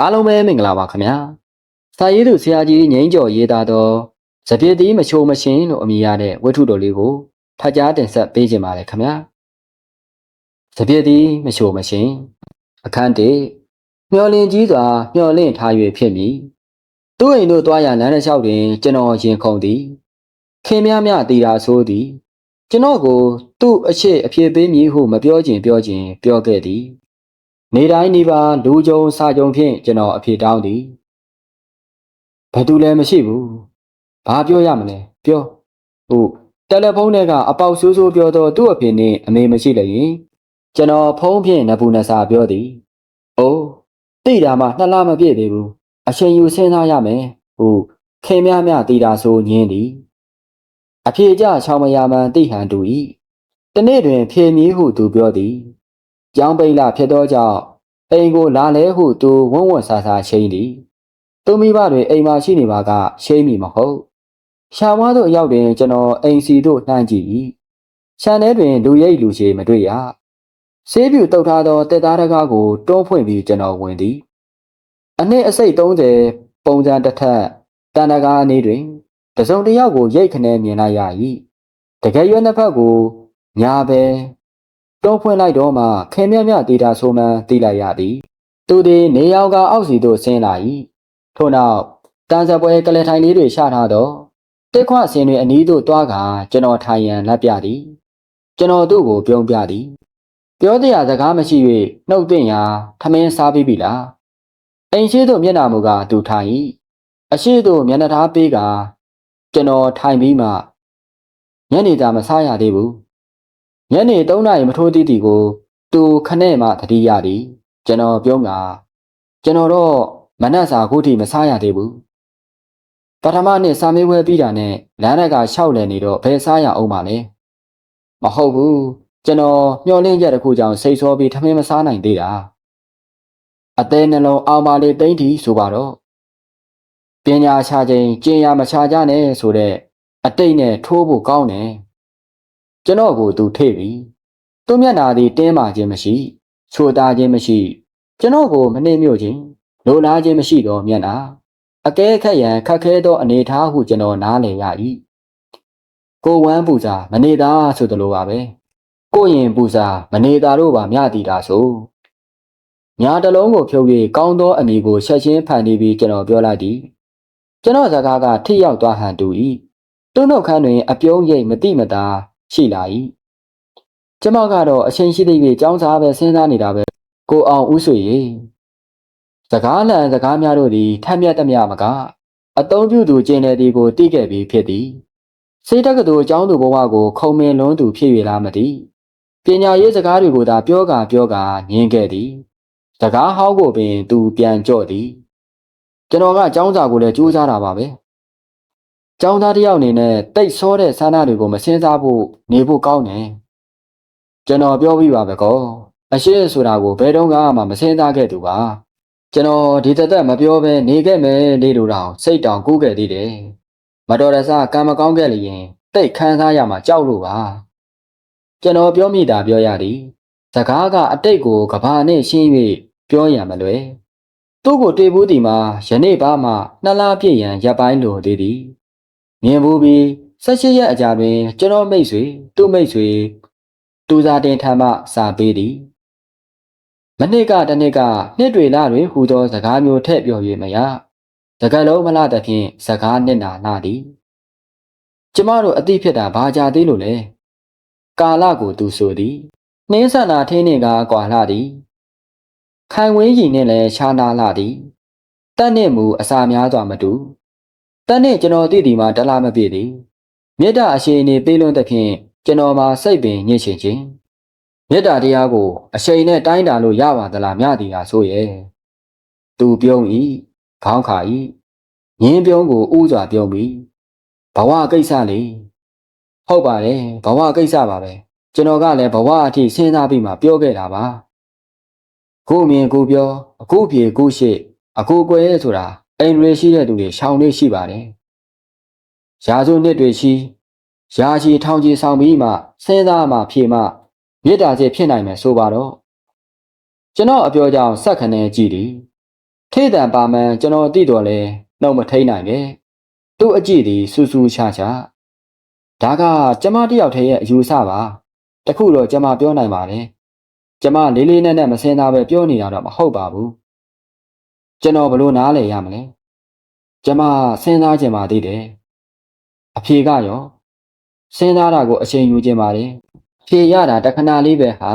အားလုံးပဲမင်္ဂလာပါခင်ဗျာစာရေးသူဆရာကြီးငိမ့်ကျော်ရေးသားသောစပြည့်သီးမချိုမရှင်လို့အမည်ရတဲ့ဝတ္ထုတော်လေးကိုဖတ်ကြားတင်ဆက်ပေးခြင်းပါတယ်ခင်ဗျာစပြည့်သီးမချိုမရှင်အခန်းတေမျော်လင့်ကြီးစွာမျော်လင့်ထား၍ဖြစ်မည်သူ့အိမ်တို့သွားရလမ်းတစ်လျှောက်တွင် ကျွန်တော်ရင်ခုန်သည်ခင်များများတည်တာဆိုသည် ကျွန်တော်ကို သူ့အရှိအဖြစ်ပေးမည်ဟုမပြောခြင်းပြောခြင်းပြောခဲ့သည် နေတိုင်းနေပါလူကြုံစာကြုံဖြင့်ကျွန်တော်အဖြစ်တောင်းသည်ဘယ်သူလည်းမရှိဘူးဘာပြောရမလဲပြောဟုတ်တယ်လီဖုန်းထဲကအပေါက်ဆိုးဆိုးပြောတော့သူ့အဖေနဲ့အမေမရှိလည်းရင်ကျွန်တော်ဖုန်းဖြင့်နဘူးနစာပြောသည်အိုးတိတာမှနှစ်လမပြည့်သေးဘူးအချိန်ယူစဉ်းစားရမယ်ဟုတ်ခင်များများတိတာဆိုညင်းသည်အဖေကြချောင်းမယာမှန်တိဟန်တူ၏တနေ့တွင် ဖြေမည်ဟုသူပြောသည် ကျောင်းပိတ်လာဖြစ်သောကြောင့်အိမ်ကိုလာလဲဟုသူဝုံဝံဆာဆာချိန်သည်သူမိဘတွေအိမ်မှာရှိနေပါကရှိမိမဟုတ်ရှာမွားတို့အရောက်တွင်ကျွန်တော်အိမ်စီတို့နှမ်းကြည့်၏ခြံထဲတွင်လူရိပ်လူရှည်မတွေ့ရဆေးပြူတုတ်ထားသောတက်သားတကားကိုတွန်းဖွင့်ပြီးကျွန်တော်ဝင်သည်အနှစ်အစိတ်30ပုံစံတစ်ထက်တန်တကားအနေတွင်တစုံတစ်ယောက်ကိုရိတ်ခနဲမြင်လိုက်ရ၏တကယ်ရွက်နှစ်ဖက်ကိုညာပဲ တွန်းဖွင့်လိုက်တော့မှခင်မြမြတေတာဆိုမှန်းသိလိုက်ရသည် သူသည်နေရောင်ကအောက်စီသို့ဆင်းလာ၏ထို့နောက်တန်စပွဲကလထိုင်လေးတွေချထားသောတက်ခွအစင်တွေအနီးသို့တွားကကျွန်တော်ထိုင်ရန်လက်ပြသည် ကျွန်တော်သူ့ကိုပြုံးပြသည် ပြောတရားစကားမရှိ၍နှုတ်သိမ့်ရာထမင်းစားပြီးပြီလားအိမ်ရှိသို့မျက်နှာမူကသူထိုင်၏အရှိသို့မျက်နှာသားပေးကကျွန်တော်ထိုင်ပြီးမှညနေသားမစားရသေးဘူး ညနေ3နာရီမထိုးသည့်တီကို သူခနဲ့မှသတိရသည်ကျွန်တော်ပြုံးကကျွန်တော်တော့မနက်စာခုထိမစားရသေးဘူးပထမနေ့စာမေးပွဲပြီးတာနဲ့လမ်းရကရှောက်လည်နေတော့ဘယ်စားရအောင်ပါလဲမဟုတ်ဘူးကျွန်တော်မျောလင့်ချက်တစ်ခုကြောင့်စိတ်ဆိုးပြီးထမင်းမစားနိုင်သေးတာအသေးနှလုံးအောင်ပါလေတိမ့်ထီဆိုပါတော့ပညာချခြင်းကျင်ရမချကြနဲ့ဆိုတဲ့အတိတ်နဲ့ထိုးဖို့ကောင်းတယ် ကျွန်တော်ကိုသူထိပြီသူမျက်နာသည်တင်းမာခြင်းမရှိချိုတာခြင်းမရှိကျွန်တော်ကိုမနှိမ့်မြို့ခြင်းလိုလားခြင်းမရှိသောမျက်နာအကဲခက်ရန်ခက်ခဲသောအနေထားဟုကျွန်တော်နားလည်ရ၏ကိုဝမ်းပူစာမနေသားဆိုသလိုပါပဲကိုရင်ပူစာမနေသားတို့ပါမျှတည်တာဆိုညာတလုံးကိုဖြုတ်၍ကောင်းသောအမိကိုဆက်ချင်းဖန်တီးပြီးကျွန်တော်ပြောလိုက်သည်ကျွန်တော်စကားကထိရောက်သွားဟန်တူ၏တွန်းတော့ခန်းတွင်အပြုံးရိပ်မတိမတာ ရှိလာ၏ကျမကတော့အချိန်ရှိသေးပြီចောင်းစားပဲစဉ်းစားနေတာပဲကိုအောင်ဦးဆွေရေစကားလန်စကားများတို့သည်ထက်မြက်သမျှမကအတုံးပြုသူကျင်တဲ့ဒီကိုတိခဲ့ပြီးဖြစ်သည်စေတက္ကသိုလ်ကျောင်းသူဘဝကိုခုံမင်လွန်းသူဖြစ်၍လားမသိပညာရေးစကားတွေကိုသာပြောကာပြောကာညင်းခဲ့သည်စကားဟောင်းကိုပင်သူပြန်ကြော့သည်ကျွန်တော်ကចောင်းစာကိုလည်းကြိုးစားတာပါပဲ။ ចောင်းသားတယောက်အနေနဲ့တိတ်ဆောတဲ့ဆန္ဒတွေကိုမစင်စားဖို့နေဖို့ကောင်းတယ်။ကျွန်တော်ပြောပြီးပါပဲကော။အရှိဆိုတာကိုဘယ်တော့မှမစင်စားခဲ့သူပါ။ကျွန်တော်ဒီတသက်မပြောဘဲနေခဲ့မယ်လေလို့တောင်စိတ်တောင်ကူးခဲ့သေးတယ်။မတော်တဆကံမကောင်းခဲ့လျင်တိတ်ခံစားရမှာကြောက်လို့ပါ။ကျွန်တော်ပြောမိတာပြောရသည်။စကားကအတိတ်ကိုကဘာနဲ့ရှင်း၍ပြောရမလွယ်။သူ့ကိုတွေ့ဘူးဒီမှာယနေ့ပါမှနှစ်လားပြည့်ရန်ရပ်ပိုင်းလိုသေးသည် မြင်ဘူးပြီးဆက်ရှိရက်အကြတွင်ကျွန်တော်မိတ်ဆွေသူ့မိတ်ဆွေသူစားတင်ထမ်းမှစာပေးသည်မနှစ်ကတနှစ်ကနှစ်တွေလတွင်ဟူသောစကားမျိုးထည့်ပြော၍မရစကားလုံးမလားသဖြင့်စကားနှစ်နာလာသည်ကျမတို့အသိဖြစ်တာဘာကြသေးလို့လဲကာလကိုသူဆိုသည်နှင်းဆန္ဒထင်းနေကကွာလာသည်ခိုင်ဝင်းရီနဲ့လည်းခြားနာလာသည်တက်နဲ့မူအစာများစွာမတူ တက်နဲ့ကျွန်တော်သိသည်မှာတလားမပြည့်သည်မေတ္တာအရှိန်နေပေးလွန်းသဖြင့်ကျွန်တော်မှာစိတ်ပင်ညစ်ချင်ခြင်းမေတ္တာတရားကိုအရှိန်နဲ့တိုင်းတာလို့ရပါသလားမြသည်ဟာဆိုရဲ့သူပြုံးဤခေါင်းခါဤငင်းပြုံးကိုဥစွာပြုံးပြီးဘဝကိစ္စလေဟုတ်ပါတယ်ဘဝကိစ္စပါပဲကျွန်တော်ကလည်းဘဝအထိစဉ်းစားပြီးမှပြောခဲ့တာပါကိုမြင်ကိုပြောအခုပြေကိုရှိအခုကွယ်ဆိုတာ အိမ်တွေရှိတဲ့သူတွေရှောင်နေရှိပါတယ်ရာဇုနှစ်တွေရှိရာချီထောင်ချီဆောင်ပြီးမှစဉ်းစားမှဖြေမှမေတ္တာစေဖြစ်နိုင်မယ်ဆိုပါတော့ကျွန်တော်အပြောကြောင့်ဆက်ခနဲကြည့်သည်ထထိတ်တန်ပါမှန်ကျွန်တော်သိတော်လဲနှုတ်မထိန်နိုင်ပဲသူ့အကြည့်ဒီစူးစူးချာချာဒါကကျမတယောက်တည်းရဲ့အယူဆပါတခုတော့ကျမပြောနိုင်ပါတယ်ကျမလေးလေးနက်နက်မစင်သားပဲပြောနေတာတော့မဟုတ်ပါဘူး ကျွန်တော်ဘလို့နားလဲရမလဲကျမစဉ်းစားကြင်ပါသေးတယ်အဖြေကရောစဉ်းစားတာကိုအချိန်ယူခြင်းပါတယ်ဖြေရတာတခဏလေးပဲဟာ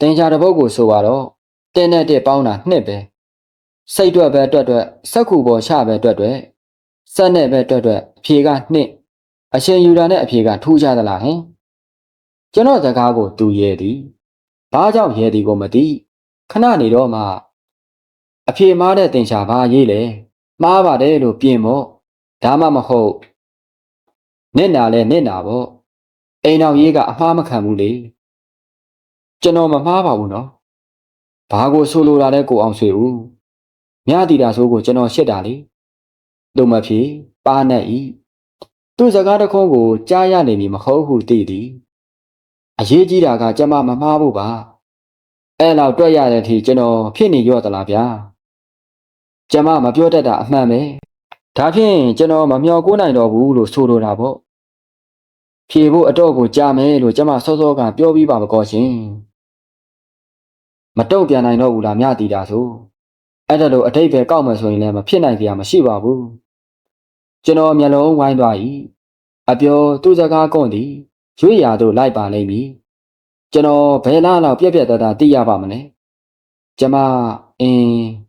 တင်ကြတဲ့ဘုတ်ကိုဆိုပါတော့တင်းနဲ့တက်ပေါင်းတာနှစ်ပဲစိတ်တွက်ပဲတွက်တွက်စက်ကူပေါ်ချပဲတွက်တွက်စက်နဲ့ပဲတွက်တွက်အဖြေကနှစ်အချိန်ယူတာနဲ့အဖြေကထူးခြားသလားဟင်ကျွန်တော်စကားကိုသူရဲသည်ဘာကြောင့်ရဲသည်ကိုမသိခဏနေတော့မှ အဖြေမားတဲ့တင်ချာဘာရေးလဲမှားပါတယ်လို့ပြင်မို့ဒါမှမဟုတ်နစ်နာလဲနစ်နာပေါ့အိမ်တော်ရေးကအမှားမခံဘူးလေကျွန်တော်မမှားပါဘူးနော်ဘာကိုဆိုလိုတာလဲကိုအောင်ဆွေဦးမြတီတာဆိုကိုကျွန်တော်ရှစ်တာလေလို့မဖြစ်ပါနဲ့ဤသူ့စကားတခုံးကိုကြားရနေပြီမဟုတ်ဟုသိသည်အရေးကြီးတာကကျမမမှားဘူးပါအဲ့လောက်တွက်ရတဲ့အထိကျွန်တော်ဖြစ်နေရော့သလားဗျာ ကျမမပြောတတ်တာအမှန်ပဲဒါဖြင့်ကျွန်တော်မမျော်ကိုးနိုင်တော့ဘူးလို့ဆိုလိုတာပေါ့ဖြေဖို့အတော့ကိုကြာမယ်လို့ကျမစောစောကပြောပြီးပါမကောရှင်မတုံ့ပြန်နိုင်တော့ဘူးလားမြတီတာဆိုအဲ့ဒါလို့အတိတ်ပဲကောက်မယ်ဆိုရင်လည်းမဖြစ်နိုင်ကြမရှိပါဘူးကျွန်တော်မျက်လုံးဝိုင်းသွား၏အပြောသူ့စကားကွန့်သည်ရွေ့ရာသို့လိုက်ပါလိမ့်မည်ကျွန်တော်ဘယ်လားလောက်ပြက်ပြက်တသားသိရပါမလဲကျမအင်း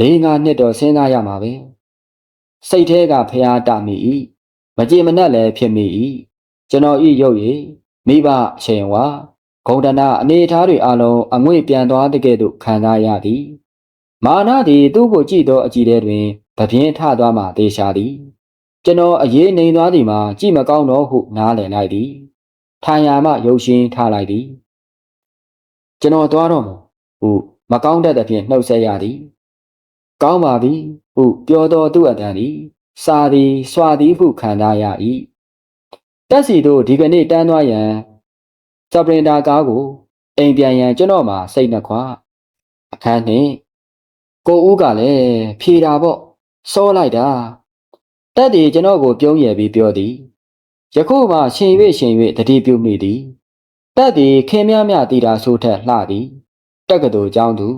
လေးငါနှစ်တော့စဉ်းစားရမှာပဲစိတ်แท้ကဖျားတမိ၏မကြေမနက်လည်းဖြစ်မိ၏ကျွန်တော်ဤရုပ်ရည်မိဘအချိန်ဝါဂုံတနာအနေအထားတွေအလုံးအငွေ့ပြန်သွားတဲ့ကဲ့သို့ခံစားရသည်မာနသည်သူ့ကိုကြည့်သောအကြည့်ထဲတွင်ပပြင်းထသွားမှသေချာသည်ကျွန်တော်အရေးနေသွားသည်မှာကြည့်မကောင်းတော့ဟုနားလည်လိုက်သည်ထိုင်ရာမှရုပ်ရှင်ထားလိုက်သည်ကျွန်တော်သွားတော့မယ်ဟုမကောင်းတတ်သဖြင့်နှုတ်ဆက်ရသည် ကောင်းပါသည်ဟုပြောတော်သူအတန်သည်စာသည်စွာသည်ဟုခံစားရ၏တက်စီတို့ဒီကနေ့တန်းသွားရန်စပရင်တာကားကိုအိမ်ပြန်ရန်ကျွန်တော်မှစိတ်နှခွအခန်းနှင့်ကိုဦးကလည်းဖြေတာပေါ့စောလိုက်တာတက်သည်ကျွန်တော်ကိုပြုံးရယ်ပြီးပြောသည်ယခုမှရှင်၍ရှင်၍တတိပြုမိသည်တက်သည်ခင်များများတည်တာဆိုထက်လှသည်တက်ကတော်ကြောင်းသူ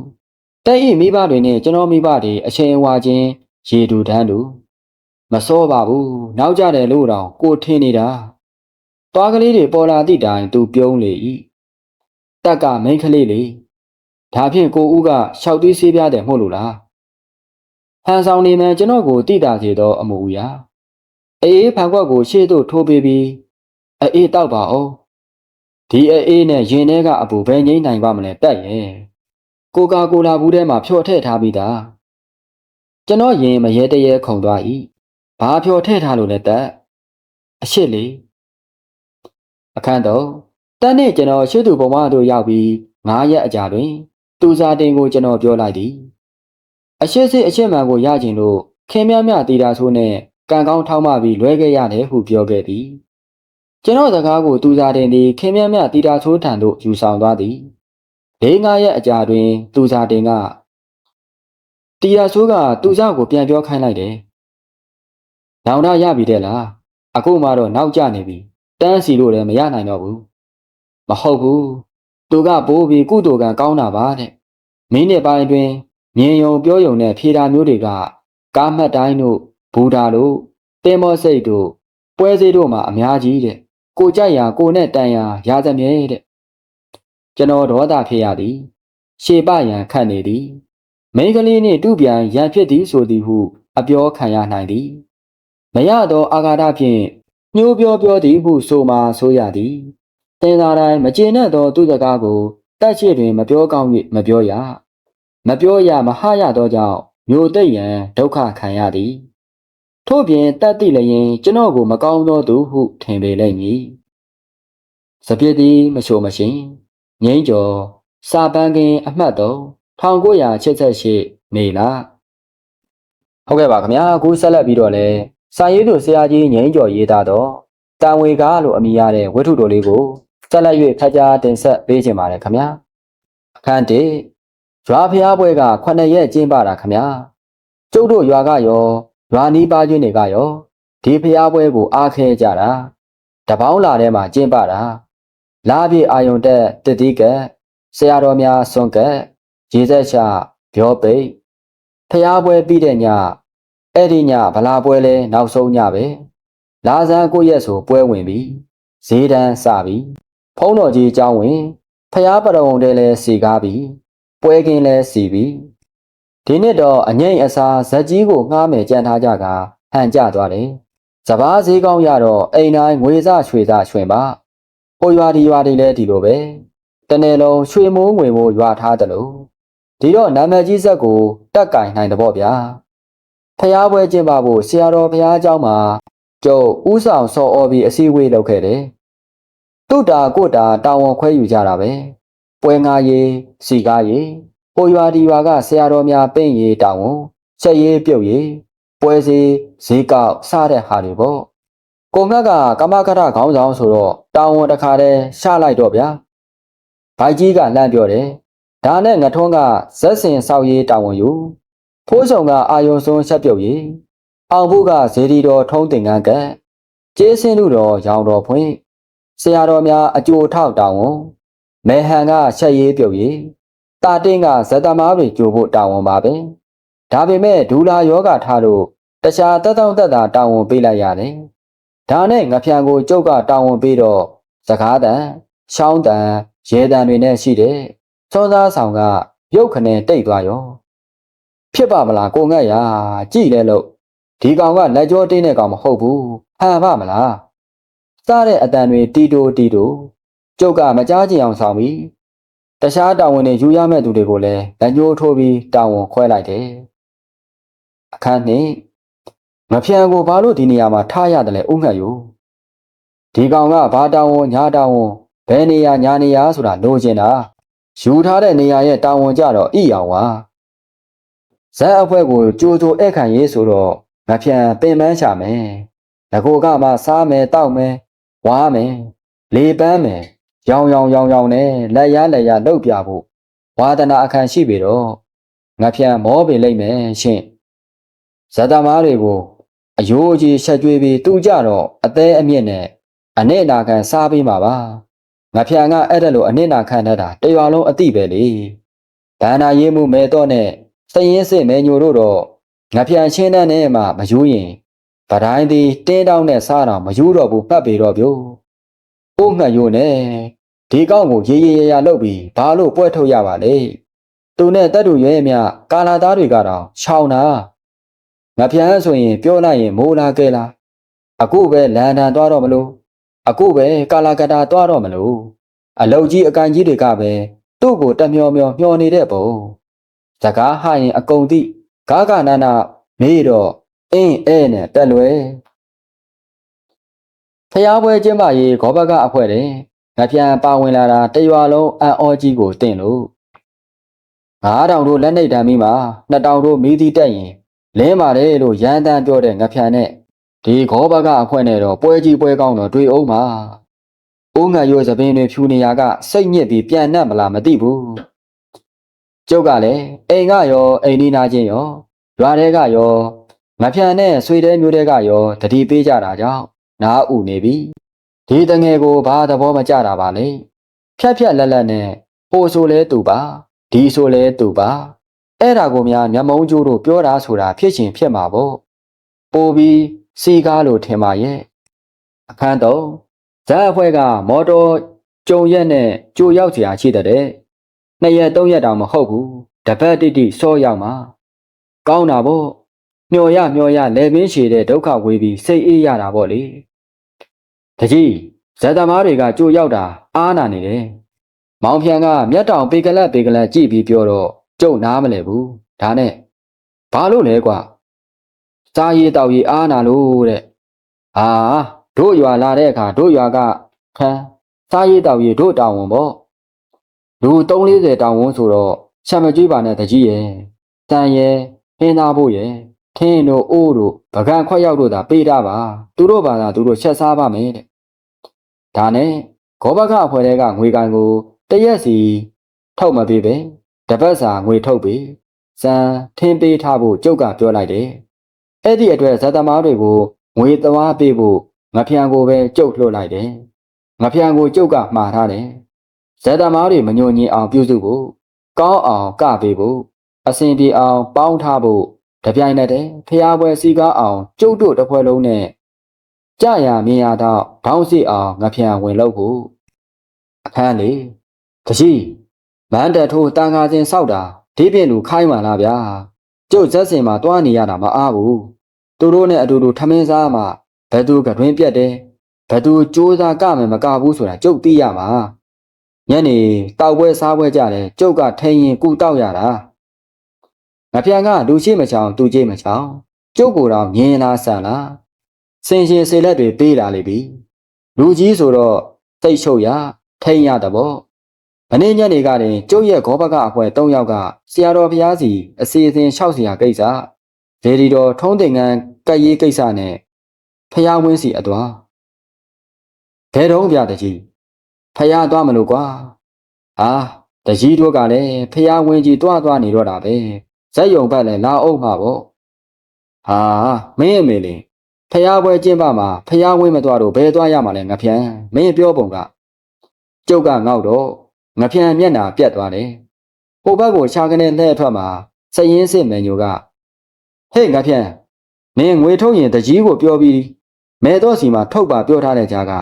တက်ဤမိဘတွေနဲ့ကျွန်တော်မိဘတွေအချိန်အဝါချင်းရေတူတန်းတူမစောပါဘူးနောက်ကြတယ်လို့တော့ကိုထင်းနေတာသွားကလေးတွေပေါ်လာသည့်တိုင်သူပြုံးလေ၏တက်ကမိန်းကလေးလေဒါဖြင့်ကိုဦးကရှောက်သွေးဆေးပြားတယ်မဟုတ်လို့လားဟန်ဆောင်နေမှကျွန်တော်ကိုတိတာစေသောအမှုအရာအေးဖန်ခွက်ကိုရှေ့သို့ထိုးပေးပြီးအေးတောက်ပါအောင်ဒီအေးနဲ့ရင်ထဲကအပူဘယ်ငိမ့်နိုင်ပါမလဲတက်ရဲ့ ကိုကာကိုလာဘူးထဲမှာဖြော်ထည့်ထားပြီးသားကျွန်တော်ရင်မရဲတရဲခုန်သွား၏ဘာဖြော်ထည့်ထားလို့လဲတက်အရှိလေအခန်းတော့တက်နဲ့ကျွန်တော်ရှေ့သူဘုံမတို့ရောက်ပြီး9ရက်အကြာတွင် သူစားတင်ကိုကျွန်တော်ပြောလိုက်သည်အရှိစစ်အချက်မှန်ကိုရကျင်လို့ခင်မြမြတီတာဆိုးနဲ့ကံကောင်းထောင်းမပြီးလွဲခဲ့ရတယ်ဟုပြောခဲ့သည်ကျွန်တော်စကားကိုသူစားတင်သည်ခင်မြမြတီတာဆိုးထံသို့ယူဆောင်သွားသည် လေးငါးရက်အကြာတွင် သူစားတင်ကတီတာဆိုးကသူစားကိုပြန်ပြောခိုင်းလိုက်တယ်နောင်တရပြီတဲ့လားအခုမှတော့နောက်ကျနေပြီတန်းစီလို့လည်းမရနိုင်တော့ဘူးမဟုတ်ဘူးသူကပိုးပြီးကုသိုလ်ကံကောင်းတာပါတဲ့မင်းနဲ့ပိုင်းတွင်မြင်ယုံပြောယုံနဲ့ဖြေတာမျိုးတွေကကားမှတ်တိုင်းတို့ဘူတာတို့တင်မောစိတ်တို့ပွဲစည်းတို့မှာအများကြီးတဲ့ကိုကြိုက်ရာကိုနဲ့တန်ရာရာသမြဲတဲ့ ကျွန်တော်ဒေါသဖြစ်ရသည် ရှေပရန်ခတ်နေသည်မိန်းကလေးနှင့်တူပြန်ရန်ဖြစ်သည်ဆိုသည်ဟု အပြောခံရနိုင်သည်မရသောအာဃာတဖြင့်ညှိုးပြောပြောသည်ဟုဆိုမှဆိုရသည်တင်သာတိုင်းမကျေနပ်သောသူစကားကိုတက်ရှိတွင် မပြောကောင်း၍မပြောရမပြောရမဟရသောကြောင့်မျိုးသိပ်ရန်ဒုက္ခခံရသည်ထို့ပြင်တတ်သိလျင် ကျွန်တော်ကိုမကောင်းသောသူဟုထင်ပေလိမ့်မည်စပြစ်သည်မချိုမရှင် ငိမ့်ကျော်စာပန်းကင်အမှတ်တော့1988မေလဟုတ်ကဲ့ပါခင်ဗျာအခုဆက်လက်ပြီးတော့လဲစာရေးသူဆရာကြီးငိမ့်ကျော်ရေးသားတော့တန်ဝေကားလို့အမည်ရတဲ့ဝတ္ထုတော်လေးကိုဆက်လက်၍ဖတ်ကြားတင်ဆက်ပေးခြင်းပါတယ်ခင်ဗျာအခန်း1ရွာဖျားပွဲကခုနှစ်ရက်ကျင်းပတာခမညာကျုပ်တို့ရွာကရောရွာနီးပါချင်းတွေကရောဒီဖျားပွဲကိုအားခဲကြတာတပေါင်းလာထဲမှာကျင်းပတာ လာပြေအာယုံတက်တတိကက်ဆရာတော်များဆွန်ကက်ရေဆက်ချပြောပိတ်ဖျားပွဲပြီးတဲ့ညအဲ့ဒီညဗလာပွဲလဲနောက်ဆုံးညပဲလာဇန်ကိုရက်ဆိုပွဲဝင်ပြီဈေးတန်းစပြီဖုံးတော်ကြီးအကြောင်းဝင်ဖျားပရုံတဲလဲစီကားပြီပွဲကင်းလဲစီပြီဒီနှစ်တော့အငိမ့်အစာဇက်ကြီးကိုငှားမယ်ကြံထားကြကဟန်ကြသွားတယ်စပားဈေးကောင်းရတော့အိမ်တိုင်းငွေစရွှေစရွှင်ပါ ဟိုရွာဒီရွာတွေလဲဒီလိုပဲတနေ့လုံးရွှေမိုးငွေမိုးရွာထားတယ်လို့ဒီတော့နာမည်ကြီးဇက်ကိုတက်ကင်နိုင်တယ်ပေါ့ဗျာဖျားပွဲကျင်းပဖို့ဆရာတော်ဖျားเจ้าမှာကျုပ်ဥဆောင်စော်အော်ပြီးအစည်းအဝေးလုပ်ခဲ့တယ်တုတ်တာကိုတာတာဝန်ခွဲယူကြတာပဲပွဲငါရေးစီကားရေးဟိုရွာဒီရွာကဆရာတော်များပင့်ရေးတာဝန်ဆက်ရေးပြုတ်ရေးပွဲစီဈေးကောက်စတဲ့ဟာတွေပေါ့ ကိုငှက်ကကမကထခေါင်းဆောင်ဆိုတော့တာဝန်တစ်ခါတည်းရှာလိုက်တော့ဗျာဘိုက်ကြီးကလှမ်းပြောတယ်ဒါနဲ့ငထွန်းကဇက်စင်ဆောက်ရေးတာဝန်ယူဖိုးဆောင်ကအာယုံစွန်းချက်ပြုတ်ရေးအောင်ဖို့ကဇေဒီတော်ထုံးတင်ကန်းကကျေးစင်းလူတော်ရောင်တော်ဖွင့်ဆရာတော်များအကျိုးထောက်တာဝန်မေဟန်ကချက်ရေးပြုတ်ရေးတာတင်းကဇက်သမားတွေကြိုဖို့တာဝန်ပါပဲဒါပေမဲ့ဒူလာယောဂထားလို့တခြားတက်တောင့်တက်တာတာဝန်ပေးလိုက်ရတယ် ဒါနဲ့ငဖြံကိုကျုပ်ကတာဝန်ပေးတော့စကားတန်ရှောင်းတန်ရဲတန်တွေနဲ့ရှိတယ်စောသားဆောင်ကရုပ်ခနဲ့တိတ်သွားရောဖြစ်ပါမလားကိုငတ်ရကြည်လဲလို့ဒီကောင်ကလက်ကြောတင်းတဲ့ကောင်မဟုတ်ဘူးဟန်ပါမလားစားတဲ့အတန်တွေတီတိုတီတိုကျုပ်ကမကြားချင်အောင်ဆောင်ပြီးတခြားတာဝန်တွေယူရမဲ့သူတွေကိုလည်းလက်ညှိုးထိုးပြီးတာဝန်ခွဲလိုက်တယ်အခန်းနှစ် မဖြန်ကိုဘာလို့ဒီနေရာမှာထားရတယ်လဲဥငှက်ယူဒီကောင်ကဘာတာဝန်ညာတာဝန်ဘယ်နေရာညာနေရာဆိုတာလိုချင်တာယူထားတဲ့နေရာရဲ့တာဝန်ကြတော့ဣအောင်ပါဇက်အဖွဲကိုကြိုးကြိုးဧကန်ရေးဆိုတော့မဖြန်ပင်ပန်းချမယ်ငကိုကမှစားမယ်တောက်မယ်ဝါမယ်လေပန်းမယ်ရောင်ရောင်ရောင်ရောင်နဲ့လက်ရလက်ရလှုပ်ပြဖို့ဝါဒနာအခန့်ရှိပြီတော့ငါဖြန်မောပင်လိုက်မယ်ရှင်ဇာတမားတွေကို အယိုးကြီးဆက်ကြွေးပြီးတူကြတော့အသေးအမြင့်နဲ့အနဲ့နာခံစားပေးမှာပါငါဖြန်ကအဲ့ဒါလိုအနဲ့နာခံတတ်တာတရွာလုံးအတိပဲလေဒါနာရေးမှုမဲတော့နဲ့စရင်စစ်မဲညိုတို့တော့ငါဖြန်ချင်းတန်းနဲ့မှမယူရင်ဗတိုင်းသည်တင်းတောင်းနဲ့စားတော့မယူတော့ဘူးမှတ်ပေတော့ဗျို့။အိုးငှက်ရိုးနဲ့ဒီကောင်းကိုရေရေရရလှုပ်ပြီးဘာလို့ပွဲထုတ်ရပါလဲ။သူနဲ့တက်တူရဲမြကာလာသားတွေကတော့ရှောင်းတာ။ ငါပြန်ဆိုရင်ပြောလိုက်ရင်မိုးလာကဲလား။အခုပဲလန်ဒန်သွားတော့မလို့အခုပဲကာလာကတာသွားတော့မလို့အလုတ်ကြီးအကန်ကြီးတွေကပဲသူ့ကိုတက်မျောမျောမျောနေတဲ့ပုံ။စကားဟရင်အကုန်တိဂါဂနာနာမေးတော့အင်းအဲနဲ့တက်လွယ်ဖျားပွဲကျင်းပရေးဂောဘကအဖွဲတယ်ငါပြန်ပါဝင်လာတာတရွာလုံးအံ့ဩကြီးကိုတင်လို့9000တို့လက်နှိပ်တမ်းပြီးမှ2000တို့မီးသီးတက်ရင် လင်းပါတယ်လို့ရန်တမ်းပြောတဲ့ငါပြန်နဲ့ဒီဂောဘကအဖွဲနဲ့တော့ပွဲကြီးပွဲကောင်းတော့တွေ့အောင်ပါဦးငါရိုးသပင်းတွေဖြူနေရကစိတ်ညစ်ပြီးပြန်နှက်မလားမသိဘူးကျုပ်ကလည်းအိမ်ကရောအိမ်နီးနာချင်းရောရွာထဲကရောငဖြန်နဲ့ဆွေတဲမျိုးတဲကရောတတိပေးကြတာကြောင့်နားဥနေပြီဒီတငယ်ကိုဘာသဘောမကျတာပါလဲဖြက်ဖြက်လက်လက်နဲ့ဟိုဆိုလဲသူပါဒီဆိုလဲသူပါ အဲ့ဒါကိုများမျက်မုံကျိုးတို့ပြောတာဆိုတာဖြစ်ချင်းဖြစ်မှာပေါ့ပိုပြီးစီကားလို့ထင်ပါရဲ့အခန်းတော့ဇက်အဖွဲ့ကမော်တော်ကြုံရက်နဲ့ကြိုရောက်စရာရှိတဲ့နှစ်ရက်သုံးရက်တောင်မဟုတ်ဘူးတပတ်တိတိစောရောက်မှာကောင်းတာပေါ့မျော်ရမျော်ရလဲပင်းရှည်တဲ့ဒုက္ခဝေးပြီးစိတ်အေးရတာပေါ့လေတကြီးဇက်သမားတွေကကြိုရောက်တာအားနာနေတယ်မောင်ဖျံကမျက်တောင်ပေကလက်ပေကလက်ကြည့်ပြီးပြောတော့ ကျုပ်နားမလဲဘူးဒါနဲ့ဘာလို့လဲကွာစားရည်တောက်ရည်အားနာလို့တဲ့အာတို့ရွာလာတဲ့အခါတို့ရွာကခန်းစားရည်တောက်ရည်တို့တောင်ဝန်ပေါ့လူ340တောင်ဝန်ဆိုတော့ချက်မကြွေးပါနဲ့တကြီးရဲ့တန်ရဲ့ဟင်းသားဖို့ရဲ့ထင်းတို့အိုးတို့ပကံခွက်ရောက်တို့သာပေးတာပါသူတို့ဘာသာသူတို့ချက်စားပါမယ်တဲ့ဒါနဲ့ဂောဘကအဖွဲ့တွေကငွေကန်ကိုတရက်စီထုတ်မပေးပဲ တပတ်စာငွေထုတ်ပြီးစံထင်းပေးထားဖို့ကျုပ်ကပြောလိုက်တယ်အဲ့ဒီအတွက်ဇာတမားတွေကိုငွေသွားပေးဖို့ငဖျံကိုပဲကျုပ်လွှတ်လိုက်တယ်ငဖျံကိုကျုပ်ကမှားထားတယ်ဇာတမားတွေမညှို့ညင်အောင်ပြုစုဖို့ကောင်းအောင်ကပေးဖို့အစဉ်ပြေအောင်ပေါင်းထားဖို့တပြိုင်နက်တည်းဖျားပွဲစီကားအောင်ကျုပ်တို့တစ်ဖွဲ့လုံးနဲ့ကြရမြင်ရတော့ဘောင်းစီအောင်ငဖျံဝင်လို့ဖို့အခန်းလေးတရှိ မန်းတက်ထိုးတန်ခါစင်စောက်တာဒီပြင်လူခိုင်းမှလားဗျာကျုပ်ဇက်စင်မှာတွားနေရတာမအားဘူးသူတို့နဲ့အတူတူထမင်းစားမှဘယ်သူကတွင်ပြက်တယ်ဘယ်သူစူးစမ်းကမယ်မကဘူးဆိုတာကျုပ်သိရမှာညနေတောက်ပွဲစားပွဲကြတယ်ကျုပ်ကထိန်ရင်ကုတောက်ရတာငါပြန်ကလူရှိမချောင်သူကြီးမချောင်ကျုပ်ကိုယ်တော့မြင်လားဆန်လားစင်ရှင်စေလက်တွေပေးလာလိမ့်ပြီလူကြီးဆိုတော့သိတ်ရှုပ်ရထိန်ရတဘော မနေ့ညနေကတင်ကျုပ်ရဲ့ဂောဘကအဖွဲ၃ယောက်ကဆရာတော်ဘုရားစီအစီအစဉ်လျှောက်เสียကိစ္စဒေဒီတော်ထုံးတင်ငန်းကတ်ရေးကိစ္စနဲ့ဖျားဝင်းစီအသွားဘယ်တော့ပြတကြီးဖျားသွားမလို့ကွာဟာတကြီးတို့ကလည်းဖျားဝင်းကြီးတွားသွားနေတော့တာပဲဇက်ယုံဘက်လည်းလာအောင်မှာပေါ့ဟာမင်းအမေလေးဖျားပွဲကျင်းပမှာဖျားဝင်းမသွားတော့ဘယ်သွားရမှာလဲငါဖြန်မင်းပြောပုံကကျုပ်ကငေါ့တော့ ငါဖြန်မျက်နာပြတ်သွားတယ်ဟိုဘက်ကိုရှာကနေလှည့်ထွက်မှာစရင်စစ်မယ်ညိုကဟေ့ငါဖြန်မင်းငွေထုတ်ရင်တကြီးကိုပြောပြီးမဲတော့စီမှာထုတ်ပါပြောထားတဲ့ကြားက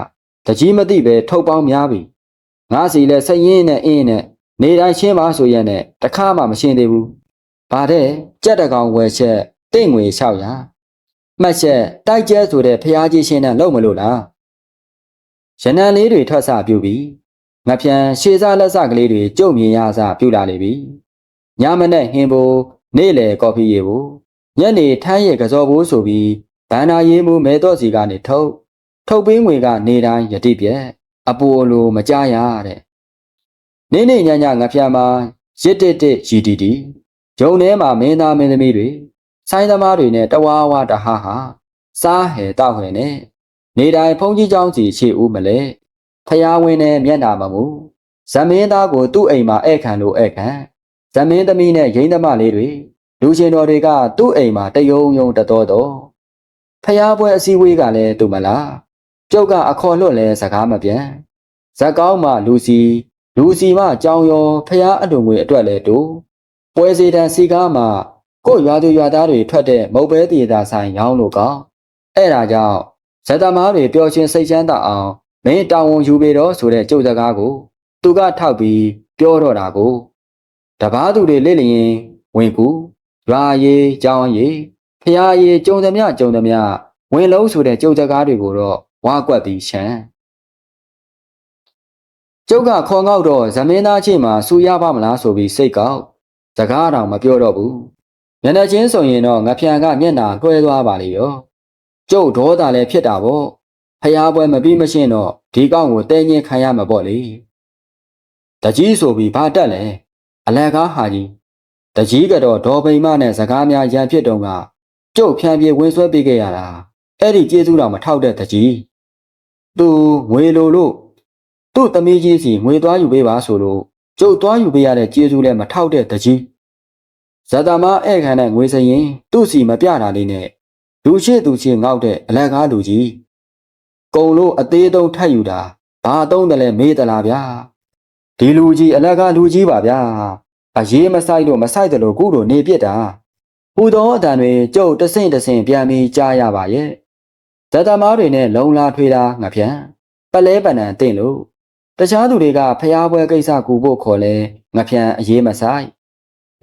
တကြီးမသိပဲထုတ်ပေါင်းများပြီငါစီလဲစရင်နဲ့အင်းနဲ့နေတိုင်းရှင်းပါဆိုရင်နဲ့တခါမှမရှင်းသေးဘူးဘာတဲ့ကြက်တကောင်ဝယ်ချက်တိတ်ငွေ600မှတ်ချက်တိုက်ကျဲဆိုတဲ့ဖျားကြီးရှင်းတဲ့လုံမလို့လားရနံလေးတွေထွက်ဆပြုပြီး ငါပြန်ရှေးစားလက်စကလေးတွေကြုံမြင်ရစပြုလာနေပြီညမနဲ့ဟင်းဖို့နေ့လေကော်ဖီရေဖို့ညနေထမ်းရကစော်ဖို့ဆိုပြီးဘန္နာရေးမှုမဲတော့စီကနေထုတ်ထုတ်ပင်းငွေကနေတိုင်းယတိပြက်အပူအလိုမကြရတဲ့နေ့နေ့ညညငါပြန်မှာရစ်တစ်တစ်ရီတီတီဂျုံထဲမှာမင်းသားမင်းသမီးတွေဆိုင်းသမားတွေနဲ့တဝါဝါတဟာဟာစားဟဲတောက်ဟဲနဲ့နေတိုင်းဖုန်ကြီးเจ้าစီချေဦးမလဲ ဖျားဝင်းနဲ့မျက်နာမမူဇမင်းသားကိုသူ့အိမ်မှာဧည့်ခံလို့ဧည့်ခံဇမင်းသမီးနဲ့ရင်းသမားလေးတွေလူရှင်တော်တွေကသူ့အိမ်မှာတယုံယုံတတော်တော်ဖျားပွဲအစည်းအဝေးကလည်းသူမလားကျုပ်ကအခေါ်လွတ်လဲစကားမပြန်ဇက်ကောင်းမှလူစီလူစီမှကြောင်ရောဖျားအတူငွေအတွက်လဲတူပွဲစီတန်စီကားမှကို့ရွာသူရွာသားတွေထွက်တဲ့မုတ်ပဲတည်တာဆိုင်ရောင်းလို့ကောင်းအဲ့ဒါကြောင့်ဇက်သမားတွေပျော်ရွှင်စိတ်ချမ်းသာအောင် မင်းတောင်းဝန်ယူပေတော့ဆိုတဲ့ကြုတ်စကားကို သူကထောက်ပြီးပြောတော့တာကိုတပားသူတွေလက်လျင်ဝင်ကူရွာရေးကြောင်းရေးဖျားရေးကြုံသမျှကြုံသမျှဝင်လုံးဆိုတဲ့ကြုတ်စကားတွေကိုတော့ဝါကွက်ပြီးရှမ်းကျုပ်ကခေါ်ငေါက်တော့ဇမင်းသားချင်းမှာစူရပါမလားဆိုပြီးစိတ်ကောက်စကားတောင်မပြောတော့ဘူးမျက်နှာချင်းဆိုရင်တော့ငဖြန်ကမျက်နှာတွဲသွားပါလေရောကျုပ်ဒေါသလည်းဖြစ်တာပေါ့ ဖျားပွဲမပြီးမရှင်းတော့ဒီကောင့်ကိုတဲညင်းခံရမှာပေါ့လေတကြီးဆိုပြီးဘာတက်လဲအလက်ကားဟာကြီးတကြီးကတော့ဒေါ်ပိန်မနဲ့စကားများရန်ဖြစ်တုံကကျုပ်ဖြန်ပြေဝင်းဆွဲပေးခဲ့ရတာအဲ့ဒီကျေးဇူးတော်မထောက်တဲ့တကြီးသူငွေလိုလို့သူ့သမီးကြီးစီငွေသွားယူပေးပါဆိုလို့ကျုပ်သွားယူပေးရတဲ့ကျေးဇူးလည်းမထောက်တဲ့တကြီးဇာတာမဧည့်ခံတဲ့ငွေစရင် သူ့စီမပြတာလေးနဲ့လူရှိသူချင်းငေါက်တဲ့အလက်ကားလူကြီး ကုံလို့အသေးတုံးထပ်ယူတာဘာတုံးတယ်လဲမေးသလားဗျာဒီလူကြီးအလကားလူကြီးပါဗျာအရေးမဆိုင်လို့မဆိုင်တယ်လို့ကုလို့နေပြစ်တာဟူသောအတန်တွေကျုပ်တဆင့်တဆင့်ပြန်ပြီးကြားရပါရဲ့ဇတမားတွေနဲ့လုံလာထွေးတာငါပြန်ပလဲပနံတင့်လို့တခြားသူတွေကဖျားပွဲကိစ္စကူဖို့ခေါ်လဲငါပြန်အရေးမဆိုင်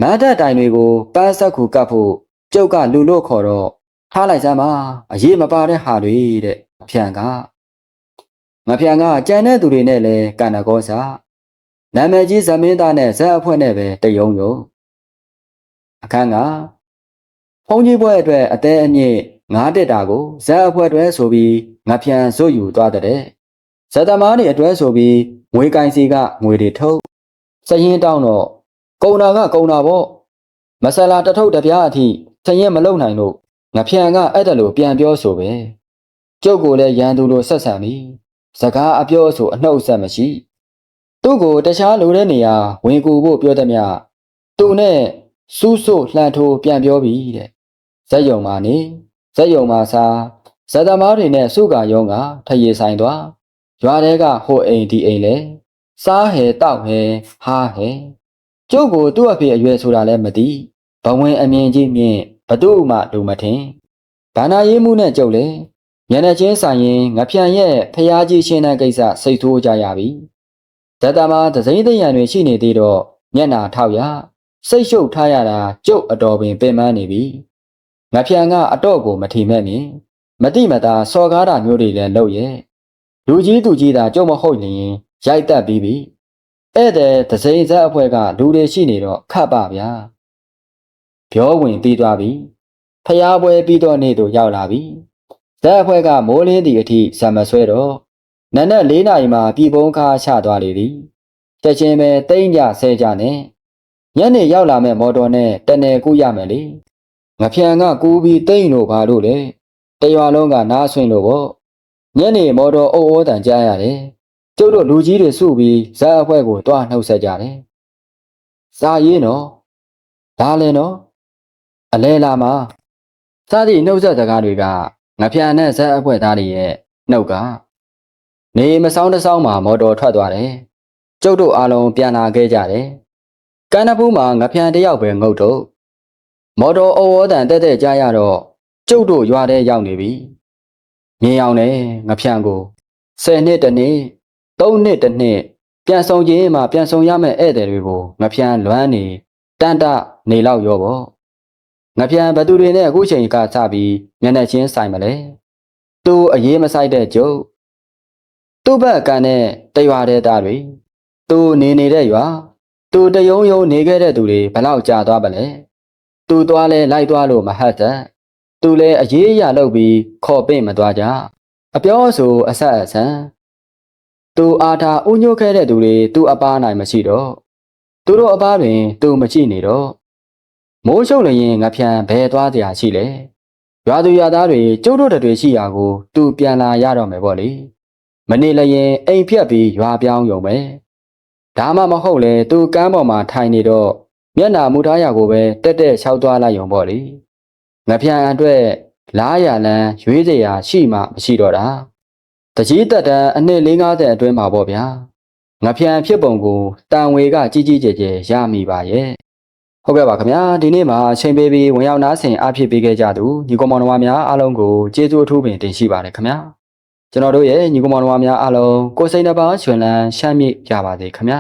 မတ်တက်တိုင်တွေကိုပန်းဆက်ကူကပ်ဖို့ကျုပ်ကလူလို့ခေါ်တော့ထားလိုက်စမ်းပါအရေးမပါတဲ့ဟာတွေတဲ့ ဖြန်ကငါဖြန်ကကြံတဲ့သူတွေနဲ့လဲကန်နကောစာနာမည်ကြီးဇမင်းသားနဲ့ဇက်အဖွဲ့နဲ့ပဲတယုံယုံအခန်းကဖုန်ကြီးပွဲအတွက်အသေးအမြင့်ငါးတက်တာကိုဇက်အဖွဲ့အတွက်ဆိုပြီးငါဖြန်စွတ်ယူသွားတဲ့ဇက်သမားတွေအတွက်ဆိုပြီးငွေကင်စီကငွေတွေထုတ်စရင်တောင်းတော့ကုံတာကကုံတာပေါ့မဆလာတထုပ်တပြားအထိစရင်မလုံနိုင်လို့ငဖြန်ကအဲ့ဒါလိုပြန်ပြောဆိုပဲ ကျုပ်ကိုလည်းရန်သူလိုဆက်ဆံပြီးစကားအပြောဆိုအနှုတ်ဆက်မရှိသူ့ကိုတခြားလိုတဲ့နေရာဝင်ကူဖို့ပြောသည်မြသူနဲ့စူးစို့လှန်ထိုးပြန်ပြောပြီတဲ့ဇက်ယုံမာနေဇက်ယုံမာစားဇက်သမားတွေနဲ့စုကယုံကထရေဆိုင်သွားရွာတဲကဟိုအိမ်ဒီအိမ်လဲစားဟဲတောက်ဟဲဟာဟဲကျုပ်ကိုသူ့အဖေအရွယ်ဆိုတာလည်းမသိဘဝင်အမြင်ကြီးမြင့်ဘသူ့မှလူမထင်ဘာနာရေးမှုနဲ့ကြုတ်လေမျ က်နှာချင်းဆိုင်ရင်ငဖြန်ရဲ့ဖျားကြီးရှင်းတဲ့ကိစ္စစိတ်ထိုးကြရပြီဇက်သမားသစိမ့်သိရံတွေရှိနေသေးတော့မျက်နာထောက်ရစိတ်ရှုပ်ထားရတာကျုပ်အတော်ပင်ပင်ပန်းနေပြီငဖြန်ကအတော့ကိုမထီမဲ့မြင်မတိမတာစော်ကားတာမျိုးတွေလည်းလုပ်ရဲ့လူကြီးသူကြီးသာကြုံမဟုတ်ရင်ရိုက်တက်ပြီးပြီဧည့်သည်သစိမ့်ဇက်အဖွဲ့ကလူတွေရှိနေတော့ခတ်ပါဗျာပြောဝင်ပြီးသွားပြီဖျားပွဲပြီးတော့နေ့တို့ရောက်လာပြီ ဇက်အဖွဲ့ကမိုးလင်းသည့်အထိဇံမဆွဲတော့နက်နက်၄နာရီမှပြည်ပုံးကားချသွားလေသည်တက်ချင်းပဲတိမ့်ကြဆဲကြနဲ့ညနေရောက်လာမဲ့မော်တော်နဲ့တနယ်ကူးရမယ်လေငဖြန်ကကူးပြီးတိမ့်လို့ဘာလို့လဲတရွာလုံးကနားဆွင့်လို့ပေါ့ညနေမော်တော်အုပ်ဩတန်ကြားရတယ်ကျုပ်တို့လူကြီးတွေစုပြီးဇက်အဖွဲ့ကိုတွားနှုတ်ဆက်ကြတယ်စာရေးနော်ဒါလည်းနော်အလဲလာမှာစသည့်နှုတ်ဆက်စကားတွေက ငဖြန်နဲ့ဇက်အဖွဲ့သားတွေရဲ့နှုတ်ကနေမဆောင်တဆောင်မှာမော်တော်ထွက်သွားတယ်ကျုပ်တို့အားလုံးပြန်လာခဲ့ကြတယ်ကန်းနဖူးမှာငဖြန်တယောက်ပဲငုတ်တော့မော်တော်အဝေါ်တန်တက်တက်ကြားရတော့ကျုပ်တို့ရွာထဲရောက်နေပြီမြင်အောင်နဲ့ငဖြန်ကို10နှစ်တစ်နှစ်3နှစ်တစ်နှစ်ပြန်ဆောင်ခြင်းမှာပြန်ဆောင်ရမယ့်ဧည့်သည်တွေကိုငဖြန်လွမ်းနေတန်တနေလောက်ရောပေါ့ ငဖြန်ဘသူတွေနဲ့အခုချိန်ကစပြီးမျက်နှာချင်းဆိုင်မလဲသူအရေးမဆိုင်တဲ့ကျုပ်သူ့ဘက်ကန်တဲ့တရွာတဲ့သားတွေသူနေနေတဲ့ရွာသူတယုံယုံနေခဲ့တဲ့သူတွေဘလောက်ကြာသွားပါလဲသူသွားလဲလိုက်သွားလို့မဟတ်တဲ့သူလဲအရေးအရာလုပ်ပြီးခေါ်ပင့်မသွားကြအပြောဆိုအဆက်အဆန်သူအားထားဥညွတ်ခဲ့တဲ့သူတွေသူ့အပားနိုင်မရှိတော့သူတို့အပားတွင်သူမကြည့်နေတော့ မိုးရှုပ်လျင်ငါဖြန်ဘဲသွားကြရှိလေရွာသူရွာသားတွေကျုပ်တို့တတွေရှိရာကို သူပြန်လာရတော့မယ်ပေါ့လေမနေလျင်အိမ်ဖြတ်ပြီးရွာပြောင်းယုံပဲဒါမှမဟုတ်လေသူကမ်းပေါ်မှာထိုင်နေတော့မျက်နာမူထားရကိုပဲတက်တက်လျှောက်သွားလိုက်ယုံပေါ့လေငဖြန်အတွက်လားရလန်းရွေးစရာရှိမှမရှိတော့တာတကြီးတက်တန်းအနှစ်50အတွင်းမှာပေါ့ဗျာငဖြန်ဖြစ်ပုံကိုတန်ဝေကကြီးကြီးကျယ်ကျယ်ရမိပါရဲ့ ဟုတ်ကဲ့ပါခင်ဗျာဒီနေ့မှာအချိန်ပေးပြီးဝင်ရောက်နားဆင်အားဖြစ်ပေးခဲ့ကြသူညီကောင်မောင်နှမများအားလုံးကိုကျေးဇူးအထူးပင်တင်ရှိပါတယ်ခင်ဗျာကျွန်တော်တို့ရဲ့ညီကောင်မောင်နှမများအားလုံးကိုယ်စိတ်နှပါရှင်လန်းရှမ်းမြေ့ကြပါစေခင်ဗျာ